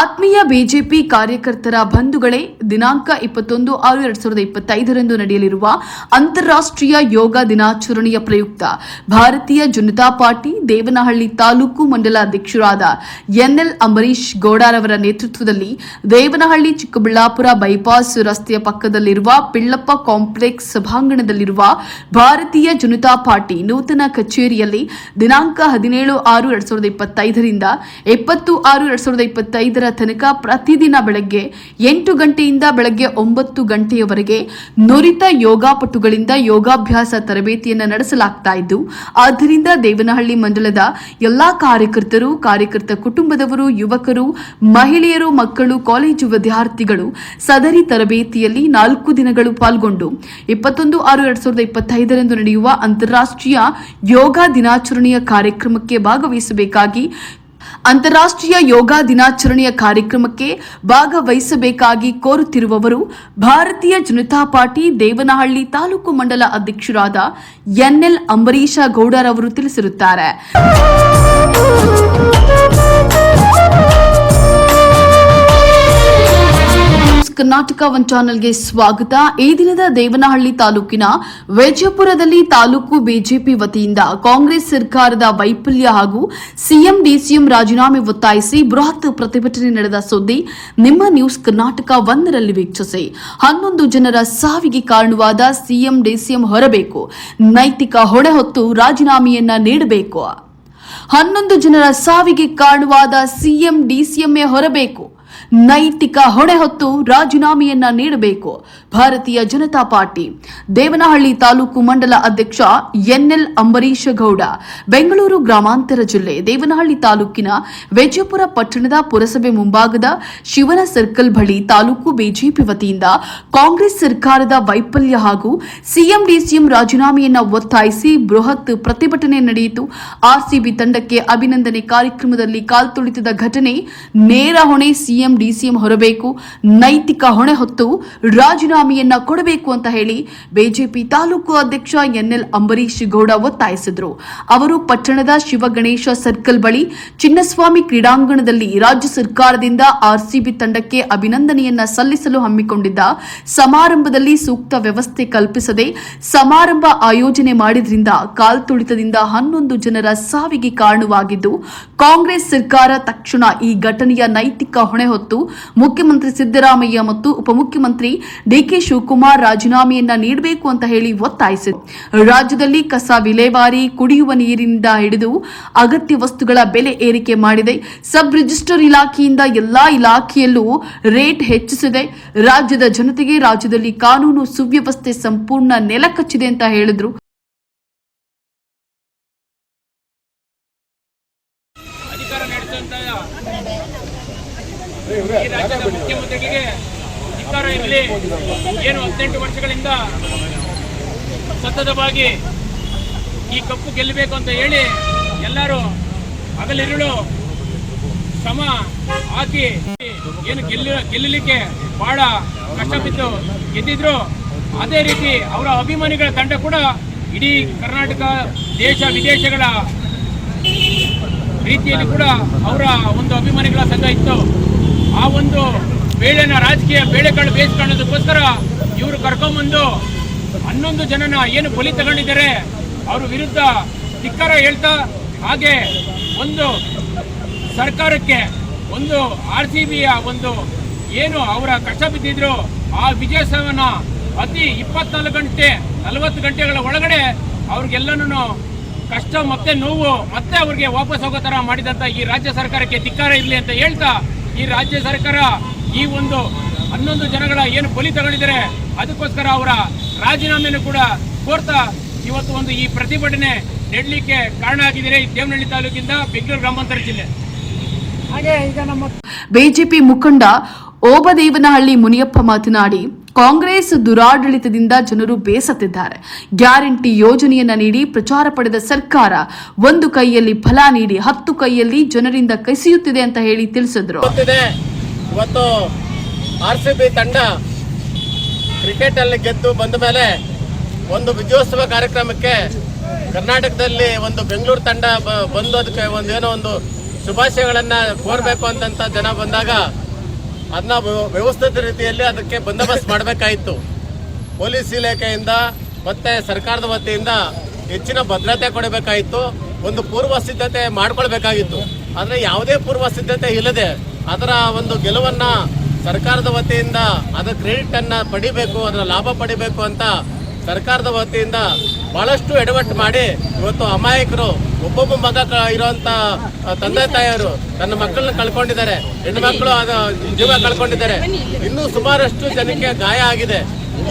saat ಆತ್ಮೀಯ BJP ಕಾರ್ಯಕರ್ತರ ಬಂಧುಗಳೇ, ದಿನಾಂಕ ಇಪ್ಪತ್ತೊಂದು ಆರು ಎರಡ್ ಸಾವಿರದ ಇಪ್ಪತ್ತೈದರಂದು ನಡೆಯಲಿರುವ ಅಂತಾರಾಷ್ಟ್ರೀಯ ಯೋಗ ದಿನಾಚರಣೆಯ ಪ್ರಯುಕ್ತ ಭಾರತೀಯ ಜನತಾ ಪಾರ್ಟಿ ದೇವನಹಳ್ಳಿ ತಾಲೂಕು ಮಂಡಲ ಅಧ್ಯಕ್ಷರಾದ ಎನ್ಎಲ್ ಅಂಬರೀಶ್ ಗೌಡರವರ ನೇತೃತ್ವದಲ್ಲಿ ದೇವನಹಳ್ಳಿ ಚಿಕ್ಕಬಳ್ಳಾಪುರ ಬೈಪಾಸ್ ರಸ್ತೆಯ ಪಕ್ಕದಲ್ಲಿರುವ ಪಿಳ್ಳಪ್ಪ ಕಾಂಪ್ಲೆಕ್ಸ್ ಸಭಾಂಗಣದಲ್ಲಿರುವ ಭಾರತೀಯ ಜನತಾ ಪಾರ್ಟಿ ನೂತನ ಕಚೇರಿಯಲ್ಲಿ ದಿನಾಂಕ ಹದಿನೇಳು ಆರು ಎರಡ್ ಸಾವಿರದ ಇಪ್ಪತ್ತೈದರಿಂದ ಇಪ್ಪತ್ತು ಆರು ಎರಡ್ ಸಾವಿರದ ಇಪ್ಪತ್ತೈದರ ತನಕ ಪ್ರತಿದಿನ ಬೆಳಗ್ಗೆ ಎಂಟು ಗಂಟೆಯಿಂದ ಬೆಳಗ್ಗೆ ಒಂಬತ್ತು ಗಂಟೆಯವರೆಗೆ ನುರಿತ ಯೋಗಾಪಟುಗಳಿಂದ ಯೋಗಾಭ್ಯಾಸ ತರಬೇತಿಯನ್ನು ನಡೆಸಲಾಗ್ತಾ ಇದ್ದು, ಆದ್ದರಿಂದ ದೇವನಹಳ್ಳಿ ಮಂಡಲದ ಎಲ್ಲಾ ಕಾರ್ಯಕರ್ತರು, ಕಾರ್ಯಕರ್ತ ಕುಟುಂಬದವರು, ಯುವಕರು, ಮಹಿಳೆಯರು, ಮಕ್ಕಳು, ಕಾಲೇಜು ವಿದ್ಯಾರ್ಥಿಗಳು ಸದರಿ ತರಬೇತಿಯಲ್ಲಿ ನಾಲ್ಕು ದಿನಗಳು ಪಾಲ್ಗೊಂಡು, ಇಪ್ಪತ್ತೊಂದು ಆರು ಎರಡ್ ಸಾವಿರದ ಇಪ್ಪತ್ತೈದರಂದು ನಡೆಯುವ ಅಂತಾರಾಷ್ಟ್ರೀಯ ಯೋಗ ದಿನಾಚರಣೆಯ ಕಾರ್ಯಕ್ರಮಕ್ಕೆ ಭಾಗವಹಿಸಬೇಕಾಗಿ ಅಂತಾರಾಷ್ಟ್ರೀಯ ಯೋಗ ದಿನಾಚರಣೆಯ ಕಾರ್ಯಕ್ರಮಕ್ಕೆ ಭಾಗವಹಿಸಬೇಕಾಗಿ ಕೋರುತ್ತಿರುವವರು ಭಾರತೀಯ ಜನತಾ ಪಾರ್ಟಿ ದೇವನಹಳ್ಳಿ ತಾಲೂಕು ಮಂಡಲ ಅಧ್ಯಕ್ಷರಾದ ಎನ್ಎಲ್ ಅಂಬರೀಶ ಗೌಡರವರು ತಿಳಿಸಿರುತ್ತಾರೆ. ಕರ್ನಾಟಕ ಒನ್ ಚಾನೆಲ್ಗೆ ಸ್ವಾಗತ. ಈ ದಿನದ ದೇವನಹಳ್ಳಿ ತಾಲೂಕಿನ ವೇಜಪುರದಲ್ಲಿ ತಾಲೂಕು ಬಿಜೆಪಿ ವತಿಯಿಂದ ಕಾಂಗ್ರೆಸ್ ಸರ್ಕಾರದ ವೈಫಲ್ಯ ಹಾಗೂ ಸಿಎಂ, ಡಿಸಿಎಂ ರಾಜೀನಾಮೆ ಒತ್ತಾಯಿಸಿ ಬೃಹತ್ ಪ್ರತಿಭಟನೆ ನಡೆದ ಸುದ್ದಿ ನಿಮ್ಮ ನ್ಯೂಸ್ ಕರ್ನಾಟಕ ಒಂದರಲ್ಲಿ ವೀಕ್ಷಿಸಿ. ಹನ್ನೊಂದು ಜನರ ಸಾವಿಗೆ ಕಾರಣವಾದ ಸಿಎಂ, ಡಿಸಿಎಂ ಹೊರಬೇಕು. ನೈತಿಕ ಹೊಣೆ ಹೊತ್ತು ರಾಜೀನಾಮೆಯನ್ನ ನೀಡಬೇಕು. ಹನ್ನೊಂದು ಜನರ ಸಾವಿಗೆ ಕಾರಣವಾದ ಸಿಎಂ, ಡಿಸಿಎಂಎ ಹೊರಬೇಕು. ನೈತಿಕ ಹೊಣೆ ಹೊತ್ತು ರಾಜೀನಾಮೆಯನ್ನ ನೀಡಬೇಕು. ಭಾರತೀಯ ಜನತಾ ಪಾರ್ಟಿ. ದೇವನಹಳ್ಳಿ ತಾಲೂಕು ಮಂಡಲ ಅಧ್ಯಕ್ಷ ಎನ್ಎಲ್ ಅಂಬರೀಶ ಗೌಡ. ಬೆಂಗಳೂರು ಗ್ರಾಮಾಂತರ ಜಿಲ್ಲೆ ದೇವನಹಳ್ಳಿ ತಾಲೂಕಿನ ವೆಜಪುರ ಪಟ್ಟಣದ ಪುರಸಭೆ ಮುಂಭಾಗದ ಶಿವನ ಸರ್ಕಲ್ ಬಳಿ ತಾಲೂಕು ಬಿಜೆಪಿ ವತಿಯಿಂದ ಕಾಂಗ್ರೆಸ್ ಸರ್ಕಾರದ ವೈಫಲ್ಯ ಹಾಗೂ ಸಿಎಂ ಡಿಸಿಎಂ ರಾಜೀನಾಮೆಯನ್ನ ಒತ್ತಾಯಿಸಿ ಬೃಹತ್ ಪ್ರತಿಭಟನೆ ನಡೆಯಿತು. ಆರ್ಸಿಬಿ ತಂಡಕ್ಕೆ ಅಭಿನಂದನೆ ಕಾರ್ಯಕ್ರಮದಲ್ಲಿ ಕಾಲ್ತುಳಿತದ ಘಟನೆ ನೇರ ಹೊಣೆ ಸಿಎಂ ಡಿಸಿಎಂ ಹೊರಬೇಕು, ನೈತಿಕ ಹೊಣೆ ಹೊತ್ತು ರಾಜೀನಾಮೆಯನ್ನ ಕೊಡಬೇಕು ಅಂತ ಹೇಳಿ ಬಿಜೆಪಿ ತಾಲೂಕು ಅಧ್ಯಕ್ಷ ಎನ್ಎಲ್ ಅಂಬರೀಶ್ ಗೌಡ ಒತ್ತಾಯಿಸಿದರು. ಅವರು ಪಟ್ಟಣದ ಶಿವಗಣೇಶ ಸರ್ಕಲ್ ಬಳಿ ಚಿನ್ನಸ್ವಾಮಿ ಕ್ರೀಡಾಂಗಣದಲ್ಲಿ ರಾಜ್ಯ ಸರ್ಕಾರದಿಂದ ಆರ್ಸಿಬಿ ತಂಡಕ್ಕೆ ಅಭಿನಂದನೆಯನ್ನ ಸಲ್ಲಿಸಲು ಹಮ್ಮಿಕೊಂಡಿದ್ದ ಸಮಾರಂಭದಲ್ಲಿ ಸೂಕ್ತ ವ್ಯವಸ್ಥೆ ಕಲ್ಪಿಸದೆ ಸಮಾರಂಭ ಆಯೋಜನೆ ಮಾಡಿದ್ರಿಂದ ಕಾಲ್ತುಳಿತದಿಂದ ಹನ್ನೊಂದು ಜನರ ಸಾವಿಗೆ ಕಾರಣವಾಗಿದ್ದು, ಕಾಂಗ್ರೆಸ್ ಸರ್ಕಾರ ತಕ್ಷಣ ಈ ಘಟನೆಯ ನೈತಿಕ ಹೊಣೆ ಹೊತ್ತು ಮುಖ್ಯಮಂತ್ರಿ ಸಿದ್ದರಾಮಯ್ಯ ಮತ್ತು ಉಪಮುಖ್ಯಮಂತ್ರಿ ಡಿಕೆ ಶಿವಕುಮಾರ್ ರಾಜೀನಾಮೆಯನ್ನ ನೀಡಬೇಕು ಅಂತ ಹೇಳಿ ಒತ್ತಾಯಿಸಿದೆ ರಾಜ್ಯದಲ್ಲಿ ಕಸ ವಿಲೇವಾರಿ, ಕುಡಿಯುವ ನೀರಿನಿಂದ ಹಿಡಿದು ಅಗತ್ಯ ವಸ್ತುಗಳ ಬೆಲೆ ಏರಿಕೆ ಮಾಡಿದೆ. ಸಬ್ ರಿಜಿಸ್ಟರ್ ಇಲಾಖೆಯಿಂದ ಎಲ್ಲಾ ಇಲಾಖೆಯಲ್ಲೂ ರೇಟ್ ಹೆಚ್ಚಿಸಿದೆ. ರಾಜ್ಯದ ಜನತೆಗೆ ರಾಜ್ಯದಲ್ಲಿ ಕಾನೂನು ಸುವ್ಯವಸ್ಥೆ ಸಂಪೂರ್ಣ ನೆಲಕಚ್ಚಿದೆ ಅಂತ ಹೇಳಿದ್ರು ಅಧಿಕಾರ ನಡೆಸುವಂತ ಈ ರಾಜ್ಯದ ಮುಖ್ಯಮಂತ್ರಿಗೆ ಏನು ಹದಿನೆಂಟು ವರ್ಷಗಳಿಂದ ಸತತವಾಗಿ ಈ ಕಪ್ಪು ಗೆಲ್ಲಬೇಕು ಅಂತ ಹೇಳಿ ಎಲ್ಲರೂ ಹಗಲಿರುಳು ಶ್ರಮ ಹಾಕಿ ಏನು ಗೆಲ್ಲ ಗೆಲ್ಲಲಿಕ್ಕೆ ಬಹಳ ಕಷ್ಟ ಬಿದ್ದು ಗೆದ್ದಿದ್ರು. ಅದೇ ರೀತಿ ಅವರ ಅಭಿಮಾನಿಗಳ ತಂಡ ಕೂಡ ಇಡೀ ಕರ್ನಾಟಕ, ದೇಶ, ವಿದೇಶಗಳ ರೀತಿಯಲ್ಲಿ ಕೂಡ ಅವರ ಒಂದು ಅಭಿಮಾನಿಗಳ ಸಂಘ ಇತ್ತು. ಆ ಒಂದು ಬೇಳೆನ ರಾಜಕೀಯ ಬೇಳೆಕಾಳು ಬೇಯಿಸ್ಕೊಳ್ಳೋದಕ್ಕೋಸ್ಕರ ಇವರು ಕರ್ಕೊಂಬಂದು ಹನ್ನೊಂದು ಜನನ ಏನು ಬಲಿ ತಗೊಂಡಿದ್ದಾರೆ, ಅವ್ರ ವಿರುದ್ಧ ಧಿಕ್ಕಾರ ಹೇಳ್ತಾ, ಹಾಗೆ ಒಂದು ಸರ್ಕಾರಕ್ಕೆ ಒಂದು ಆರ್ ಸಿ ಬಿಯ ಒಂದು ಏನು ಅವರ ಕಷ್ಟ ಬಿದ್ದಿದ್ರು, ಆ ವಿಜಯೋತ್ಸವನ ಅತಿ ಇಪ್ಪತ್ನಾಲ್ಕು ಗಂಟೆ, ನಲವತ್ತು ಗಂಟೆಗಳ ಒಳಗಡೆ ಅವ್ರಿಗೆಲ್ಲನೂ ಕಷ್ಟ ಮತ್ತೆ ನೋವು ಮತ್ತೆ ಅವ್ರಿಗೆ ವಾಪಸ್ ಹೋಗೋ ಥರ ಮಾಡಿದಂತ ಈ ರಾಜ್ಯ ಸರ್ಕಾರಕ್ಕೆ ಧಿಕ್ಕಾರ ಇರಲಿ ಅಂತ ಹೇಳ್ತಾ, ಈ ರಾಜ್ಯ ಸರ್ಕಾರ ಈ ಒಂದು ಹನ್ನೊಂದು ಜನಗಳ ಏನು ಬಲಿ ತಗೊಂಡಿದ್ದಾರೆ ಅದಕ್ಕೋಸ್ಕರ ಅವರ ರಾಜೀನಾಮೆಯನ್ನು ಕೂಡ ಕೋರ್ತಾ ಇವತ್ತು ಒಂದು ಈ ಪ್ರತಿಭಟನೆ ನೆಡಲಿಕ್ಕೆ ಕಾರಣ ಆಗಿದ್ದಾರೆ ಈ ದೇವನಹಳ್ಳಿ ತಾಲೂಕಿಂದ ಬೆಂಗಳೂರು ಗ್ರಾಮಾಂತರ ಜಿಲ್ಲೆ. ಹಾಗೆ ಈಗ ನಮ್ಮ ಬಿಜೆಪಿ ಮುಖಂಡ ಓಬದೇವನಹಳ್ಳಿ ಮುನಿಯಪ್ಪ ಮಾತನಾಡಿ ಕಾಂಗ್ರೆಸ್ ದುರಾಡಳಿತದಿಂದ ಜನರು ಬೇಸತ್ತಿದ್ದಾರೆ. ಗ್ಯಾರಂಟಿ ಯೋಜನೆಯನ್ನ ನೀಡಿ ಪ್ರಚಾರ ಪಡೆದ ಸರ್ಕಾರ ಒಂದು ಕೈಯಲ್ಲಿ ಫಲ ನೀಡಿ ಹತ್ತು ಕೈಯಲ್ಲಿ ಜನರಿಂದ ಕಸಿಯುತ್ತಿದೆ ಅಂತ ಹೇಳಿ ತಿಳಿಸಿದ್ರು. ಇವತ್ತು ಆರ್ ಸಿ ಬಿ ತಂಡ ಕ್ರಿಕೆಟ್ ಅಲ್ಲಿ ಗೆದ್ದು ಬಂದ ಮೇಲೆ ಒಂದು ವಿಜಯೋತ್ಸವ ಕಾರ್ಯಕ್ರಮಕ್ಕೆ ಕರ್ನಾಟಕದಲ್ಲಿ ಒಂದು ಬೆಂಗಳೂರು ತಂಡ ಬಂದು ಅದಕ್ಕೆ ಒಂದು ಏನೋ ಒಂದು ಶುಭಾಶಯಗಳನ್ನು ಕೋರ್ಬೇಕು ಅಂತಂತ ಜನ ಬಂದಾಗ ಅದನ್ನ ವ್ಯವಸ್ಥಿತ ರೀತಿಯಲ್ಲಿ ಅದಕ್ಕೆ ಬಂದೋಬಸ್ತ್ ಮಾಡಬೇಕಾಯಿತು. ಪೊಲೀಸ್ ಇಲಾಖೆಯಿಂದ ಮತ್ತೆ ಸರ್ಕಾರದ ವತಿಯಿಂದ ಹೆಚ್ಚಿನ ಭದ್ರತೆ ಕೊಡಬೇಕಾಯಿತು. ಒಂದು ಪೂರ್ವ ಸಿದ್ಧತೆ ಮಾಡ್ಕೊಳ್ಬೇಕಾಗಿತ್ತು. ಆದರೆ ಯಾವುದೇ ಪೂರ್ವ ಸಿದ್ಧತೆ ಇಲ್ಲದೆ ಅದರ ಒಂದು ಗೆಲುವನ್ನು ಸರ್ಕಾರದ ವತಿಯಿಂದ ಅದರ ಕ್ರೆಡಿಟ್ ಅನ್ನ ಪಡಿಬೇಕು, ಅದರ ಲಾಭ ಪಡಿಬೇಕು ಅಂತ ಸರ್ಕಾರದ ವತಿಯಿಂದ ಬಹಳಷ್ಟು ಎಡವಟ್ಟು ಮಾಡಿ ಇವತ್ತು ಅಮಾಯಕರು ಒಬ್ಬೊಬ್ಬ ಮಗ ಇರುವಂತ ತಂದೆ ತಾಯಿಯರು ತನ್ನ ಮಕ್ಕಳನ್ನ ಕಳ್ಕೊಂಡಿದ್ದಾರೆ. ಹೆಣ್ಣು ಮಕ್ಕಳು ಅದು ಜೀವ ಕಳ್ಕೊಂಡಿದ್ದಾರೆ. ಇನ್ನೂ ಸುಮಾರಷ್ಟು ಜನಕ್ಕೆ ಗಾಯ ಆಗಿದೆ.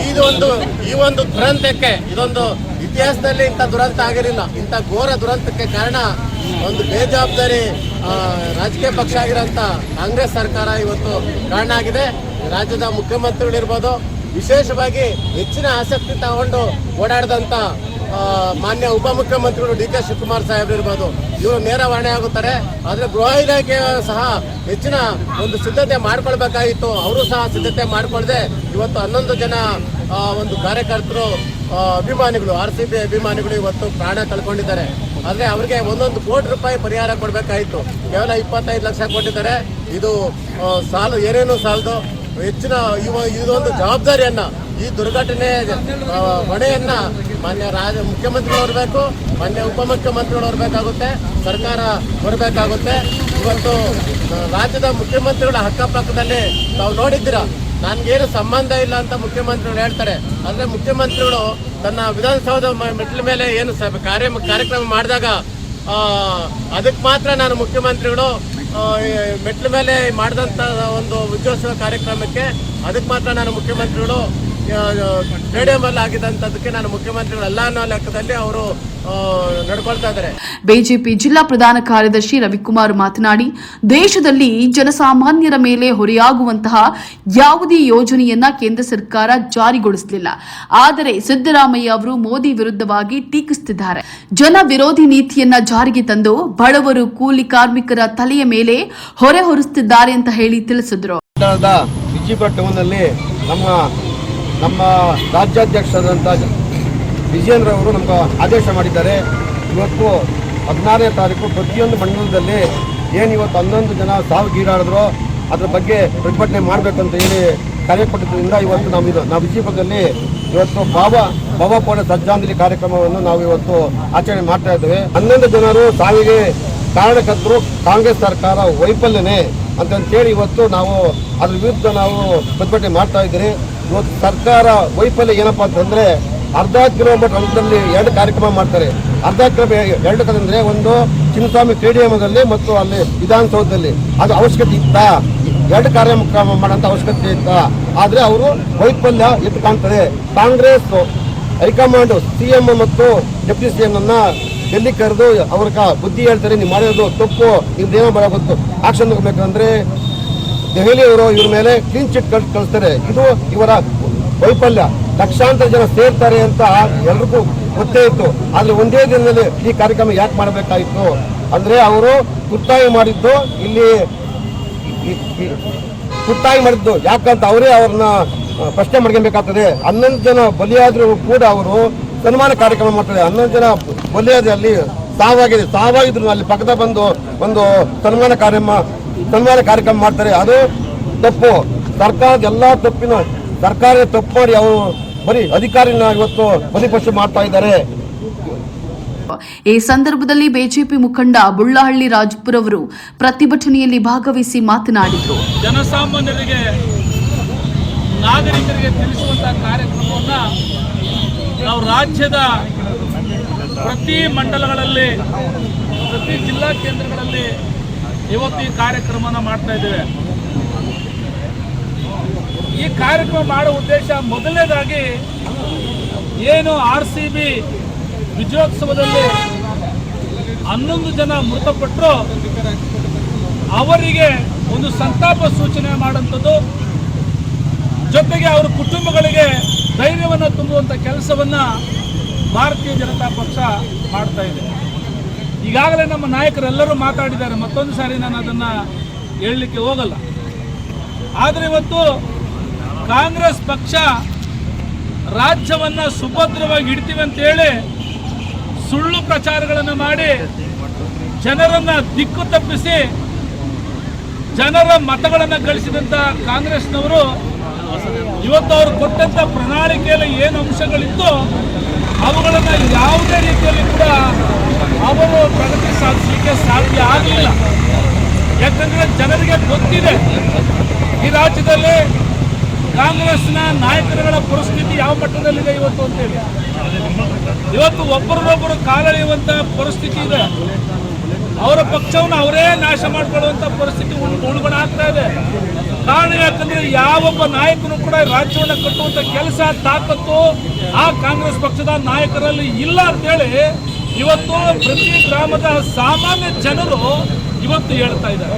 ಇದು ಒಂದು, ಈ ಒಂದು ದುರಂತಕ್ಕೆ, ಇದೊಂದು ಇತಿಹಾಸದಲ್ಲಿ ಇಂಥ ದುರಂತ ಆಗಿರಲಿಲ್ಲ. ಇಂಥ ಘೋರ ದುರಂತಕ್ಕೆ ಕಾರಣ ಒಂದು ಬೇಜವಾಬ್ದಾರಿ ರಾಜಕೀಯ ಪಕ್ಷ ಆಗಿರೋಂಥ ಕಾಂಗ್ರೆಸ್ ಸರ್ಕಾರ ಇವತ್ತು ಕಾರಣ ಆಗಿದೆ. ರಾಜ್ಯದ ಮುಖ್ಯಮಂತ್ರಿಗಳಿರ್ಬೋದು, ವಿಶೇಷವಾಗಿ ಹೆಚ್ಚಿನ ಆಸಕ್ತಿ ತಗೊಂಡು ಓಡಾಡಿದಂಥ ಮಾನ್ಯ ಉಪಮುಖ್ಯಮಂತ್ರಿಗಳು ಡಿ ಕೆ ಶಿವಕುಮಾರ್ ಸಾಹೇಬ್ ಇರ್ಬೋದು. ಇವರು ನೇರ ಹೊಣೆ ಆಗುತ್ತಾರೆ. ಆದರೆ ಗೃಹ ಇಲಾಖೆ ಸಹ ಹೆಚ್ಚಿನ ಒಂದು ಸಿದ್ಧತೆ ಮಾಡ್ಕೊಳ್ಬೇಕಾಗಿತ್ತು. ಅವರು ಸಹ ಸಿದ್ಧತೆ ಮಾಡಿಕೊಳ್ಳದೆ ಇವತ್ತು ಹನ್ನೊಂದು ಜನ ಒಂದು ಕಾರ್ಯಕರ್ತರು ಅಭಿಮಾನಿಗಳು ಆರ್ ಸಿ ಬಿ ಅಭಿಮಾನಿಗಳು ಇವತ್ತು ಪ್ರಾಣ ಕಳ್ಕೊಂಡಿದ್ದಾರೆ. ಆದರೆ ಅವ್ರಿಗೆ ಒಂದೊಂದು ಕೋಟಿ ರೂಪಾಯಿ ಪರಿಹಾರ ಕೊಡಬೇಕಾಯಿತು. ಕೇವಲ ಇಪ್ಪತ್ತೈದು ಲಕ್ಷ ಕೊಟ್ಟಿದ್ದಾರೆ. ಇದು ಸಾಲ, ಏನೇನು ಸಾಲದು? ಹೆಚ್ಚಿನ ಇದೊಂದು ಜವಾಬ್ದಾರಿಯನ್ನ, ಈ ದುರ್ಘಟನೆ ಹೊಣೆಯನ್ನ ಮಾನ್ಯ ರಾಜ ಮುಖ್ಯಮಂತ್ರಿಗಳು ಹೊರಬೇಕು ಮಾನ್ಯ ಉಪಮುಖ್ಯಮಂತ್ರಿಗಳು ಹೊರಬೇಕಾಗುತ್ತೆ ಸರ್ಕಾರ ಬರಬೇಕಾಗುತ್ತೆ ಇವತ್ತು ರಾಜ್ಯದ ಮುಖ್ಯಮಂತ್ರಿಗಳ ಅಕ್ಕಪಕ್ಕದಲ್ಲಿ ನಾವು ನೋಡಿದ್ದೀರಾ? ನನ್ಗೇನು ಸಂಬಂಧ ಇಲ್ಲ ಅಂತ ಮುಖ್ಯಮಂತ್ರಿಗಳು ಹೇಳ್ತಾರೆ. ಅಂದ್ರೆ ಮುಖ್ಯಮಂತ್ರಿಗಳು ತನ್ನ ವಿಧಾನಸೌಧ ಮೆಟ್ಲ ಮೇಲೆ ಏನು ಕಾರ್ಯ ಕಾರ್ಯಕ್ರಮ ಮಾಡಿದಾಗ ಅದಕ್ಕೆ ಮಾತ್ರ ನಾನು ಮುಖ್ಯಮಂತ್ರಿಗಳು ಮೆಟ್ಲ ಮೇಲೆ ಮಾಡಿದಂಥ ಒಂದು ವಿಜಯೋತ್ಸವ ಕಾರ್ಯಕ್ರಮಕ್ಕೆ ಅದಕ್ಕೆ ಮಾತ್ರ ನಾನು ಮುಖ್ಯಮಂತ್ರಿಗಳು ಅಲ್ಲಿ ನಾನು ಮುಖ್ಯಮಂತ್ರಿಗಳು ಅಲ್ಲ ಅನ್ನೋ ಲೆಕ್ಕದಲ್ಲಿ ಅವರು ನಡ್ಕೊಳ್ತಾ ಇದ್ದಾರೆ. ಬಿಜೆಪಿ ಜಿಲ್ಲಾ ಪ್ರಧಾನ ಕಾರ್ಯದರ್ಶಿ ರವಿಕುಮಾರ್ ಮಾತನಾಡಿ ದೇಶದಲ್ಲಿ ಜನಸಾಮಾನ್ಯರ ಮೇಲೆ ಹೊರೆಯಾಗುವಂತಹ ಯಾವುದೇ ಯೋಜನೆಯನ್ನ ಕೇಂದ್ರ ಸರ್ಕಾರ ಜಾರಿಗೊಳಿಸಲಿಲ್ಲ. ಆದರೆ ಸಿದ್ದರಾಮಯ್ಯ ಅವರು ಮೋದಿ ವಿರುದ್ಧವಾಗಿ ಟೀಕಿಸುತ್ತಿದ್ದಾರೆ ಜನ ವಿರೋಧಿ ನೀತಿಯನ್ನ ಜಾರಿಗೆ ತಂದು ಬಡವರು ಕೂಲಿ ಕಾರ್ಮಿಕರ ತಲೆಯ ಮೇಲೆ ಹೊರೆ ಹೊರಿಸುತ್ತಿದ್ದಾರೆ ಅಂತ ಹೇಳಿ ತಿಳಿಸಿದ್ರು. ನಮ್ಮ ನಮ್ಮ ರಾಜ್ಯಾಧ್ಯಕ್ಷರಾದಂಥ ವಿಜಯೇಂದ್ರ ಅವರು ನಮ್ಗೆ ಆದೇಶ ಮಾಡಿದ್ದಾರೆ. ಇವತ್ತು ಹದಿನಾರನೇ ತಾರೀಕು ಪ್ರತಿಯೊಂದು ಮಂಡಲದಲ್ಲಿ ಏನು ಇವತ್ತು ಹನ್ನೊಂದು ಜನ ಸಾವಿಗೀಡಾಡಿದ್ರು ಅದ್ರ ಬಗ್ಗೆ ಪ್ರತಿಭಟನೆ ಮಾಡಬೇಕಂತ ಹೇಳಿ ಕರೆ ಕೊಟ್ಟಿದ್ದರಿಂದ ಇವತ್ತು ನಾವು ಇದು, ನಾವು ವಿಜಯಪುರದಲ್ಲಿ ಇವತ್ತು ಭಾವ ಪೌಡ ಶ್ರದ್ಧಾಂಜಲಿ ಕಾರ್ಯಕ್ರಮವನ್ನು ನಾವು ಇವತ್ತು ಆಚರಣೆ ಮಾಡ್ತಾ ಇದ್ದೇವೆ. ಹನ್ನೊಂದು ಜನರು ಸಾವಿಗೆ ಕಾರಣಕರ್ತರು, ಕಾಂಗ್ರೆಸ್ ಸರ್ಕಾರ ವೈಫಲ್ಯನೇ ಅಂತಂತೇಳಿ ಇವತ್ತು ನಾವು ಅದ್ರ ವಿರುದ್ಧ ನಾವು ಪ್ರತಿಭಟನೆ ಮಾಡ್ತಾ ಇದ್ದೀರಿ. ಇವತ್ತು ಸರ್ಕಾರ ವೈಫಲ್ಯ ಏನಪ್ಪಾ ಅಂತಂದ್ರೆ ಅರ್ಧ ಕಿಲೋಮೀಟರ್ ಅಂತರಲ್ಲಿ ಎರಡು ಕಾರ್ಯಕ್ರಮ ಮಾಡ್ತಾರೆ. ಅರ್ಧ ಕಿಲೋಮೀಟರ್ ಎರಡು ಕಡೆ ಅಂದ್ರೆ ಒಂದು ಚಿನ್ನಸ್ವಾಮಿ ಸ್ಟೇಡಿಯಂದಲ್ಲಿ ಮತ್ತು ಅಲ್ಲಿ ವಿಧಾನಸೌಧದಲ್ಲಿ. ಅದು ಅವಶ್ಯಕತೆ ಇತ್ತಾ? ಎರಡು ಕಾರ್ಯಕ್ರಮ ಮಾಡೋಂಥ ಅವಶ್ಯಕತೆ ಇತ್ತ? ಆದ್ರೆ ಅವರು ವೈಫಲ್ಯ ಎದ್ದು ಕಾಣ್ತದೆ. ಕಾಂಗ್ರೆಸ್, ಹೈಕಮಾಂಡ್ ಸಿಎಂ ಮತ್ತು ಡೆಪ್ಯೂಟಿ ಸಿಎಂ ಅನ್ನ ಡೆಲ್ಲಿ ಕರೆದು ಅವ್ರ ಬುದ್ಧಿ ಹೇಳ್ತಾರೆ, ನೀವು ಮಾಡಿರೋದು ತಪ್ಪು ಇದೇನೋ ಬರೋದು ಆಕ್ಷನ್ ತಗೋಬೇಕಂದ್ರೆ ದೆಹಲಿಯವರು ಇವ್ರ ಮೇಲೆ ಕ್ಲೀನ್ ಚಿಟ್ ಕಳ್ ಕಳಿಸ್ತಾರೆ. ಇದು ಇವರ ವೈಫಲ್ಯ. ಲಕ್ಷಾಂತರ ಜನ ಸೇರ್ತಾರೆ ಅಂತ ಎಲ್ರಿಗೂ ಗೊತ್ತೇ ಇತ್ತು. ಆದ್ರೆ ಒಂದೇ ದಿನದಲ್ಲಿ ಈ ಕಾರ್ಯಕ್ರಮ ಯಾಕೆ ಮಾಡಬೇಕಾಯಿತು? ಅಂದ್ರೆ ಅವರು ಕುತ್ತಾಯಿ ಮಾಡಿದ್ದು ಇಲ್ಲಿ ಕುತ್ತಾಯಿ ಮಾಡಿದ್ದು ಯಾಕಂತ ಅವರೇ ಅವ್ರನ್ನ ಪ್ರಶ್ನೆ ಮಾಡ್ಕೊಬೇಕಾಗ್ತದೆ. ಹನ್ನೊಂದು ಜನ ಬಲಿಯಾದ್ರೂ ಕೂಡ ಅವರು ಸನ್ಮಾನ ಕಾರ್ಯಕ್ರಮ ಮಾಡ್ತಾರೆ. ಹನ್ನೊಂದು ಜನ ಬಲಿಯಾದ್ರೆ ಅಲ್ಲಿ ಸಾವಾಗಿದೆ. ಸಾವಾಗಿದ್ರು ಅಲ್ಲಿ ಪಕ್ಕದ ಬಂದು ಒಂದು ಸನ್ಮಾನ ಕಾರ್ಯಕ್ರಮ ಸನ್ಮಾನ ಕಾರ್ಯಕ್ರಮ ಮಾಡ್ತಾರೆ. ಅದು ತಪ್ಪು. ಸರ್ಕಾರದ ಎಲ್ಲಾ ತಪ್ಪಿನ ಸರ್ಕಾರ ತಪ್ಪು ಮಾಡಿ ಅವರು ಬರೀ ಅಧಿಕಾರಿನ ಇವತ್ತು ಬಲಿಪಶು ಮಾಡ್ತಾ ಇದ್ದಾರೆ. ಈ ಸಂದರ್ಭದಲ್ಲಿ ಬಿಜೆಪಿ ಮುಖಂಡ ಬುಳ್ಳಹಳ್ಳಿ ರಾಜಪುರ ಅವರು ಪ್ರತಿಭಟನೆಯಲ್ಲಿ ಭಾಗವಹಿಸಿ ಮಾತನಾಡಿದರು. ಜನಸಾಮಾನ್ಯರಿಗೆ ನಾಗರಿಕರಿಗೆ ತಿಳಿಸುವಂತಹ ಕಾರ್ಯಕ್ರಮವನ್ನ ನಾವು ರಾಜ್ಯದ ಪ್ರತಿ ಮಂಡಲಗಳಲ್ಲಿ ಪ್ರತಿ ಜಿಲ್ಲಾ ಕೇಂದ್ರಗಳಲ್ಲಿ ಇವತ್ತು ಈ ಕಾರ್ಯಕ್ರಮನ ಮಾಡ್ತಾ ಇದ್ದೇವೆ. ಈ ಕಾರ್ಯಕ್ರಮ ಮಾಡೋ ಉದ್ದೇಶ ಮೊದಲನೇದಾಗಿ ಏನು ಆರ್ ಸಿ ಬಿ ವಿಜಯೋತ್ಸವದಲ್ಲಿ ಹನ್ನೊಂದು ಜನ ಮೃತಪಟ್ಟರು ಅವರಿಗೆ ಒಂದು ಸಂತಾಪ ಸೂಚನೆ ಮಾಡುವಂಥದ್ದು. ಜೊತೆಗೆ ಅವರ ಕುಟುಂಬಗಳಿಗೆ ಧೈರ್ಯವನ್ನು ತುಂಬುವಂಥ ಕೆಲಸವನ್ನು ಭಾರತೀಯ ಜನತಾ ಪಕ್ಷ ಮಾಡ್ತಾ ಇದೆ. ಈಗಾಗಲೇ ನಮ್ಮ ನಾಯಕರೆಲ್ಲರೂ ಮಾತಾಡಿದ್ದಾರೆ. ಮತ್ತೊಂದು ಸಾರಿ ನಾನು ಅದನ್ನು ಹೇಳಲಿಕ್ಕೆ ಹೋಗಲ್ಲ. ಆದರೆ ಇವತ್ತು ಕಾಂಗ್ರೆಸ್ ಪಕ್ಷ ರಾಜ್ಯವನ್ನು ಸುಭದ್ರವಾಗಿ ಇಡ್ತೀವಿ ಅಂತೇಳಿ ಸುಳ್ಳು ಪ್ರಚಾರಗಳನ್ನು ಮಾಡಿ ಜನರನ್ನು ದಿಕ್ಕು ತಪ್ಪಿಸಿ ಜನರ ಮತಗಳನ್ನು ಗಳಿಸಿದಂಥ ಕಾಂಗ್ರೆಸ್ನವರು ಇವತ್ತು ಅವರು ಕೊಟ್ಟಂಥ ಪ್ರಣಾಳಿಕೆಯಲ್ಲಿ ಏನು ಅಂಶಗಳಿತ್ತು ಅವುಗಳನ್ನು ಯಾವುದೇ ರೀತಿಯಲ್ಲಿ ಕೂಡ ಅವರು ಪ್ರಗತಿ ಸಾಧಿಸಲಿಕ್ಕೆ ಸಾಧ್ಯ ಆಗಲಿಲ್ಲ. ಯಾಕಂದ್ರೆ ಜನರಿಗೆ ಗೊತ್ತಿದೆ, ಈ ರಾಜ್ಯದಲ್ಲಿ ಕಾಂಗ್ರೆಸ್ನ ನಾಯಕರುಗಳ ಪರಿಸ್ಥಿತಿ ಯಾವ ಮಟ್ಟದಲ್ಲಿದೆ ಇವತ್ತು ಅಂತೇಳಿ. ಇವತ್ತು ಒಬ್ಬರನ್ನೊಬ್ಬರು ಕಾಲಳೆಯುವಂತಹ ಪರಿಸ್ಥಿತಿ ಇದೆ. ಅವರ ಪಕ್ಷವನ್ನು ಅವರೇ ನಾಶ ಮಾಡಿಕೊಳ್ಳುವಂಥ ಪರಿಸ್ಥಿತಿ ಉಳ್ಗಣ ಆಗ್ತಾ ಇದೆ. ಕಾರಣ ಯಾಕಂದ್ರೆ ಯಾವೊಬ್ಬ ನಾಯಕನು ಕೂಡ ರಾಜ್ಯವನ್ನು ಕಟ್ಟುವಂತ ಕೆಲಸ, ತಾಕತ್ತು ಆ ಕಾಂಗ್ರೆಸ್ ಪಕ್ಷದ ನಾಯಕರಲ್ಲಿ ಇಲ್ಲ ಅಂತೇಳಿ ಇವತ್ತು ಪ್ರತಿ ಗ್ರಾಮದ ಸಾಮಾನ್ಯ ಜನರು ಇವತ್ತು ಹೇಳ್ತಾ ಇದ್ದಾರೆ.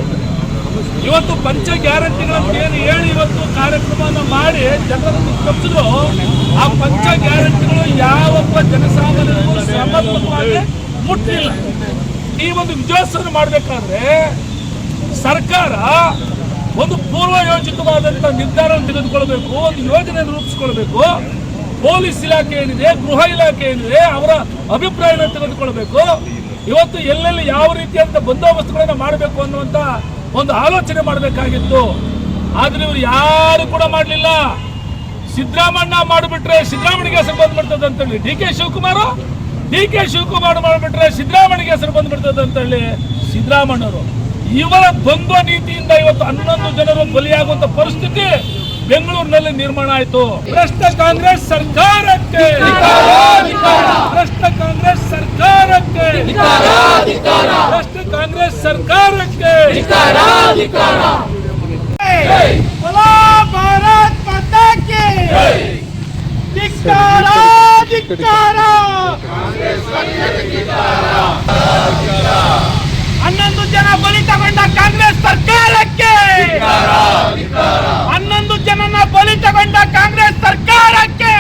ಇವತ್ತು ಪಂಚ ಗ್ಯಾರಂಟಿಗಳನ್ನು ಏನು ಹೇಳಿ ಇವತ್ತು ಕಾರ್ಯಕ್ರಮವನ್ನು ಮಾಡಿ ಜನರನ್ನು ತಪ್ಪಿದ್ರು ಆ ಪಂಚ ಗ್ಯಾರಂಟಿಗಳು ಯಾವೊಬ್ಬ ಜನಸಾಮಾನ್ಯರಿಗೂ ಸಮರ್ಪಕವಾಗಿ ಮುಟ್ಟಿಲ್ಲ ಈ ಒಂದು ವಿಜಯೋತ್ಸವ ಮಾಡಬೇಕಾದ್ರೆ ಸರ್ಕಾರ ಒಂದು ಪೂರ್ವ ಯೋಜಿತವಾದಂಥ ನಿರ್ಧಾರವನ್ನು ತೆಗೆದುಕೊಳ್ಬೇಕು, ಒಂದು ಯೋಜನೆಯನ್ನು ರೂಪಿಸಿಕೊಳ್ಬೇಕು. ಪೊಲೀಸ್ ಇಲಾಖೆ ಏನಿದೆ, ಗೃಹ ಇಲಾಖೆ ಏನಿದೆ, ಅವರ ಅಭಿಪ್ರಾಯನ ತೆಗೆದುಕೊಳ್ಬೇಕು ಇವತ್ತು ಎಲ್ಲೆಲ್ಲಿ ಯಾವ ರೀತಿಯಂತ ಬಂದೋಬಸ್ತುಗಳನ್ನು ಮಾಡಬೇಕು ಅನ್ನುವಂತ ಒಂದು ಆಲೋಚನೆ ಮಾಡಬೇಕಾಗಿತ್ತು. ಆದ್ರೆ ಇವರು ಯಾರು ಕೂಡ ಮಾಡಲಿಲ್ಲ. ಸಿದ್ದರಾಮಣ್ಣ ಮಾಡಿಬಿಟ್ರೆ ಸಿದ್ದರಾಮಣ್ಣಿಗೆ ಹೆಸರು ಬಂದ್ಬಿಡ್ತದೆ ಅಂತೇಳಿ D K Shivakumar, D K Shivakumar ಮಾಡಿಬಿಟ್ರೆ ಸಿದ್ದರಾಮಣ್ಣಿಗೆ ಹೆಸರು ಬಂದ್ಬಿಡ್ತದೆ ಅಂತೇಳಿ ಸಿದ್ದರಾಮಣ್ಣವರು ಇವರ ದ್ವಂದ್ವ ನೀತಿಯಿಂದ ಇವತ್ತು ಹನ್ನೊಂದು ಜನರು ಬಲಿಯಾಗುವಂತ ಪರಿಸ್ಥಿತಿ ಬೆಂಗಳೂರಿನಲ್ಲಿ ನಿರ್ಮಾಣ ಆಯಿತು. ಭ್ರಷ್ಟ ಕಾಂಗ್ರೆಸ್ ಸರ್ಕಾರಕ್ಕೆ. ಭ್ರಷ್ಟ ಕಾಂಗ್ರೆಸ್ ಸರ್ಕಾರಕ್ಕೆ. ಭ್ರಷ್ಟ ಕಾಂಗ್ರೆಸ್ ಸರ್ಕಾರಕ್ಕೆ. ಭಾರತ್ ಮಾತಾಕ್ಕೆ ಧಿಕ್ಕಾರ ಧಿಕ್ಕಾರ ಹನ್ನೊಂದು ಜನ ಬಲಿ ತಗೊಂಡ ಕಾಂಗ್ರೆಸ್ ಸರ್ಕಾರಕ್ಕೆ. ಹನ್ನೊಂದು ತಗೊಂಡ ಕಾಂಗ್ರೆಸ್ ಸರ್ಕಾರಕ್ಕೆ.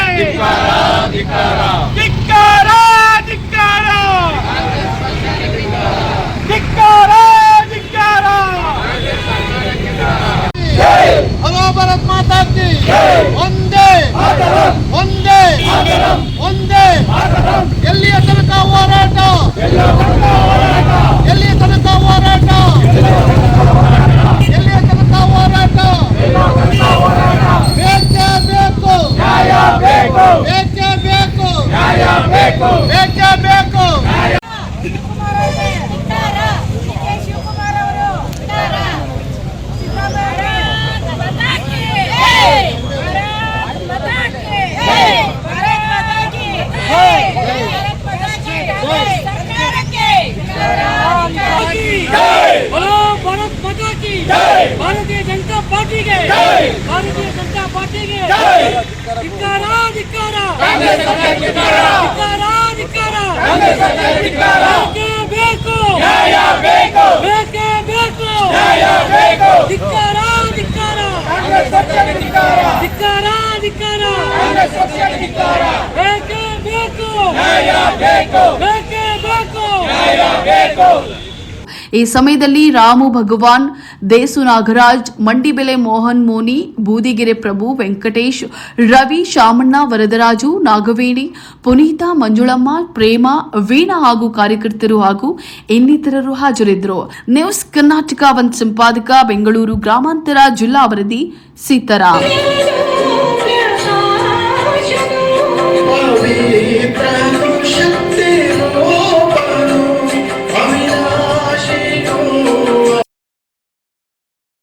ಈ ಸಮಯದಲ್ಲಿ ರಾಮು ಭಗವಾನ್ ದೇಸು ನಾಗರಾಜ್ ಮಂಡಿಬೆಲೆ ಮೋಹನ್ ಮೋನಿ ಬೂದಿಗೆರೆ ಪ್ರಭು ವೆಂಕಟೇಶ್ ರವಿ ಶಾಮಣ್ಣ ವರದರಾಜು ನಾಗವೇಣಿ ಪುನೀತಾ ಮಂಜುಳಮ್ಮ ಪ್ರೇಮ ವೀಣಾ ಹಾಗೂ ಕಾರ್ಯಕರ್ತರು ಹಾಗೂ ಇನ್ನಿತರರು ಹಾಜರಿದ್ದರು. ನ್ಯೂಸ್ ಕರ್ನಾಟಕ ಒಂದು ಸಂಪಾದಕ ಬೆಂಗಳೂರು ಗ್ರಾಮಾಂತರ ಜಿಲ್ಲಾ ವರದಿ ಸೀತಾರಾಮ್